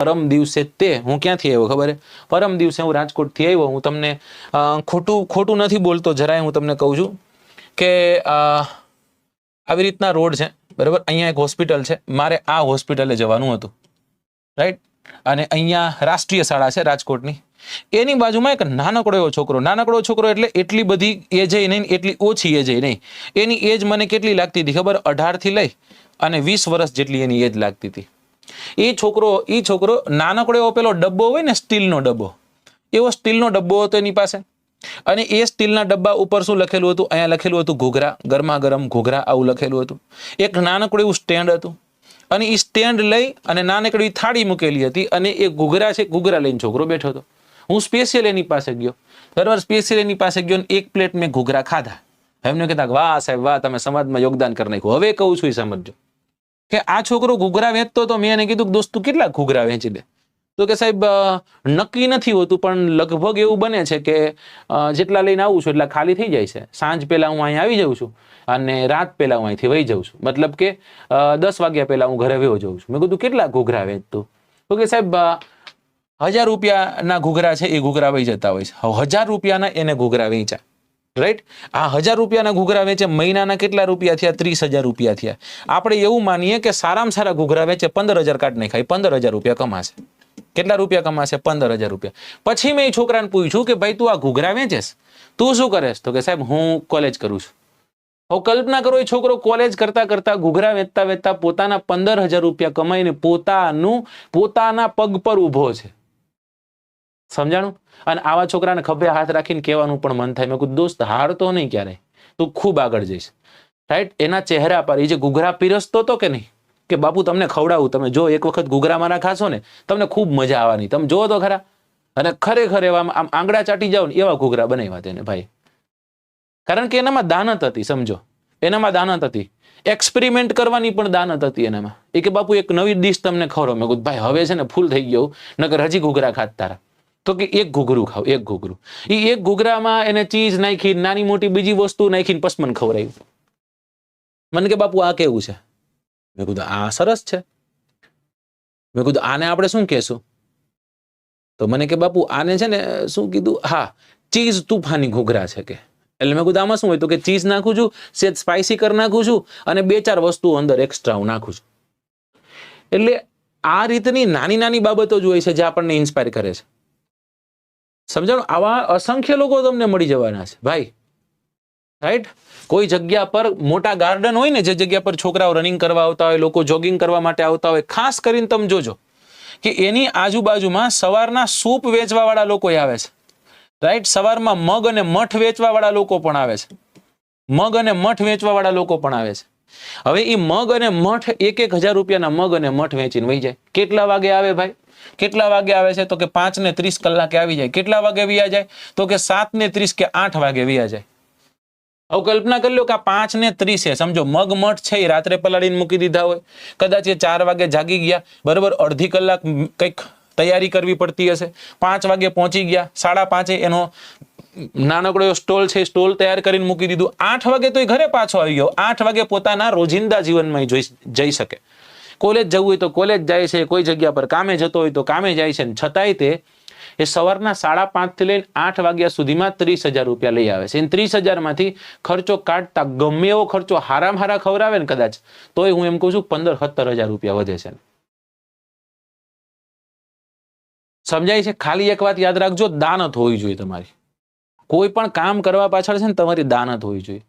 પરમ દિવસે તે, હું ક્યાંથી આવ્યો ખબર પરમ દિવસે હું રાજકોટથી આવ્યો. હું તમને ખોટું ખોટું નથી બોલતો, જરાય હું તમને કહું છું કે આવી રીતના રોડ છે, બરાબર? અહીંયા એક હોસ્પિટલ છે. મારે આ હોસ્પિટલે જવાનું હતું. રાઈટ અને અહીંયા રાષ્ટ્રીય શાળા છે રાજકોટની. એની બાજુમાં એક નાનકડો એવો છોકરો. નાનકડો છોકરો એટલે એટલી બધી એજ નહીં, એટલી ઓછી એજ નહીં. એની એજ મને કેટલી લાગતી હતી ખબર? અઢારથી લઈ અને વીસ વર્ષ જેટલી એની એજ લાગતી હતી. એ છોકરો એ છોકરો નાનકડો એવો પેલો ડબ્બો હોય ને સ્ટીલનો ડબ્બો, એવો સ્ટીલનો ડબ્બો હતો એની પાસે. અને એ સ્ટીલના ડબ્બા ઉપર શું લખેલું હતું? અહીંયા લખેલું હતું ઘૂઘરા ગરમા ગરમ ઘૂઘરા આવું લખેલું હતું. એક નાનકડું એવું સ્ટેન્ડ હતું. અને એ સ્ટેન્ડ લઈ અને નાનકડી થાળી મૂકેલી હતી અને એ ઘૂઘરા છે, ઘૂઘરા લઈને છોકરો બેઠો હતો. હું સ્પેશિયલ એની પાસે ગયો. બરાબર સ્પેશિયલ એની પાસે ગયો એક પ્લેટ મેં ઘૂઘરા ખાધા. એમને કહેતા વાહ સાહેબ, વાહ, તમે સમાજમાં યોગદાન કરી નાખ્યું. હવે કહું છું એ સમજજો. કે આ છોકરો ઘૂઘરા વેચતો તો મેં એને કીધું કે દોસ્ત તું કેટલા ઘૂઘરા વેચી દે? તો કે સાહેબ નક્કી નથી હોતું, પણ લગભગ એવું બને છે કે જેટલા લઈને આવું છું એટલા ખાલી થઈ જાય છે. સાંજ પહેલા હું અહીંયા આવી જાઉં છું અને રાત પહેલા હું અહીંથી વહી જાઉં છું. મતલબ કે દસ વાગ્યા પહેલા હું ઘરે વયો જાઉં છું. મેં કીધું કેટલા ઘૂઘરા વેચતું? તો કે સાહેબ હજાર રૂપિયાના ઘૂઘરા છે, એ ઘૂઘરા વહી જતા હોય છે. હજાર રૂપિયાના એને ઘૂઘરા વેચ્યા. રાઈટ આ હજાર રૂપિયાના ઘૂઘરા વેચે મહિનાના કેટલા રૂપિયા થયા? ત્રીસ હજાર રૂપિયા થયા. આપણે એવું માનીએ કે સારામાં સારા ઘૂઘરા વેચે પંદર હજાર કાઢ નાખાય. પંદર હજાર રૂપિયા કમાશે. કેટલા રૂપિયા કમાશે? પંદર હજાર રૂપિયા. પછી મેં એ છોકરાને પૂછ્યું કે ભાઈ, તું આ ઘૂઘરા વેચેસ? તું શું કરેસ? તો કે સાહેબ, હું કોલેજ કરું છું. હવે કલ્પના કરો, એ છોકરો કોલેજ કરતા કરતા ઘૂઘરા વેચતા વેચતા પોતાના પંદર હજાર રૂપિયા કમાઈને પોતાનું, પોતાના પગ પર ઊભો છે. સમજાણું? અને આવા છોકરાને ખભે હાથ રાખીને કહેવાનું પણ મન થાય. મેં કીધું, દોસ્ત હારતો નહીં ક્યારે. તું ખૂબ આગળ જઈશ. રાઈટ એના ચહેરા પર, એ જે ઘૂઘરા પીરસતો હતો કે નહીં? કે બાપુ, તમને ખવડાવું. તમે જો એક વખત ઘૂઘરા મારા ખાશો ને, તમને ખૂબ મજા આવવાની. તમે જોવો તો ખરા. અને ખરેખર એવા આમ આંગળા ચાટી જાઓ ને, એવા ઘૂઘરા બનાવ્યા તેને, ભાઈ. કારણ કે એનામાં દાનત હતી, સમજો. એનામાં દાનત હતી. એક્સપેરિમેન્ટ કરવાની પણ દાનત હતી એનામાં. એ કે, બાપુ, એક નવી ડીશ તમને ખવડો મેં કીધું, ભાઈ, હવે છે ને, ફૂલ થઈ ગયો નકર હજી ઘૂઘરા ખાત તારા. તો કે એક ઘૂઘરું ખાવ, એક ઘૂઘરું. એ એક ઘૂઘરામાં એને ચીઝ નાખી, નાની મોટી બીજી વસ્તુ નાખીને પસમન ખવડાવ્યું. મને કે, બાપુ, આ કેવું છે? મેં કીધું, આ સરસ છે. મેં કીધું, આને આપણે શું કહેશું? તો મને કે, બાપુ, આને છે ને, શું કીધું? હા, ચીઝ તુફાની ઘૂઘરા છે કે. એટલે મેં કીધું, આમાં શું હોય? તો કે ચીઝ નાખું છું, સેજ સ્પાઇસી કરી નાખું છું અને બે ચાર વસ્તુઓ અંદર એક્સ્ટ્રા હું નાખું છું. એટલે આ રીતની નાની નાની બાબતો જ હોય છે જે આપણને ઇન્સ્પાયર કરે છે. સમજાણું? આવા અસંખ્ય લોકો તમને મળી જવાના છે. ભાઈ રાઈટ કોઈ જગ્યા પર મોટા ગાર્ડન હોય ને, જે જગ્યા પર છોકરાઓ રનિંગ કરવા આવતા હોય, લોકો જોગિંગ કરવા માટે આવતા હોય, ખાસ કરીને તમે જોજો કે એની આજુબાજુમાં સવારના સૂપ વેચવા વાળા લોકો આવે છે. રાઈટ સવારમાં મગ અને મઠ વેચવા વાળા લોકો પણ આવે છે. મગ અને મઠ વેચવા વાળા લોકો પણ આવે છે. હવે એ મગ અને મઠ એક એક હજાર રૂપિયાના મગ અને મઠ વેચીને વહી જાય. કેટલા વાગે આવે ભાઈ? કેટલા વાગે આવે છે? તો કે પાંચ ને ત્રીસ કલાકે આવી જાય. કેટલા વાગે વ્યા જાય? તો કે સાત ને ત્રીસ કે આઠ વાગે વ્યા જાય. હવે કલ્પના કરી લો કે આ પાંચ ને ત્રીસે સમજો, મગ, મઠ છે એ રાત્રે પલાળીને મૂકી દીધા હોય. કદાચ એ ચાર વાગે જાગી ગયા. બરોબર, અડધી કલાક કંઈક તૈયારી કરવી પડતી હશે. પાંચ વાગે પહોંચી ગયા. સાડા પાંચે એનો નાનકડો એવો સ્ટોલ છે સ્ટોલ તૈયાર કરીને મૂકી દીધું. આઠ વાગે તો એ ઘરે પાછો આવી ગયો. આઠ વાગે પોતાના રોજિંદા જીવનમાં જોઈ જઈ શકે. કોલેજ જવું હોય તો કોલેજ જાય છે, કોઈ જગ્યા પર કામે જતો હોય તો કામે જાય છે છતાંય તે એ સવારના સાડા પાંચથી લઈને આઠ વાગ્યા સુધીમાં ત્રીસ હજાર રૂપિયા લઈ આવે છે. ત્રીસ હજારમાંથી ખર્ચો કાઢતા ગમે એવો ખર્ચો હારામ હારા ખવડાવે ને કદાચ, તોય હું એમ કહું છું પંદર સત્તર હજાર રૂપિયા વધે છે. સમજાય છે? ખાલી એક વાત યાદ રાખજો, દાનત હોવી જોઈએ તમારી. કોઈ પણ કામ કરવા પાછળ છે ને તમારી દાનત હોવી જોઈએ.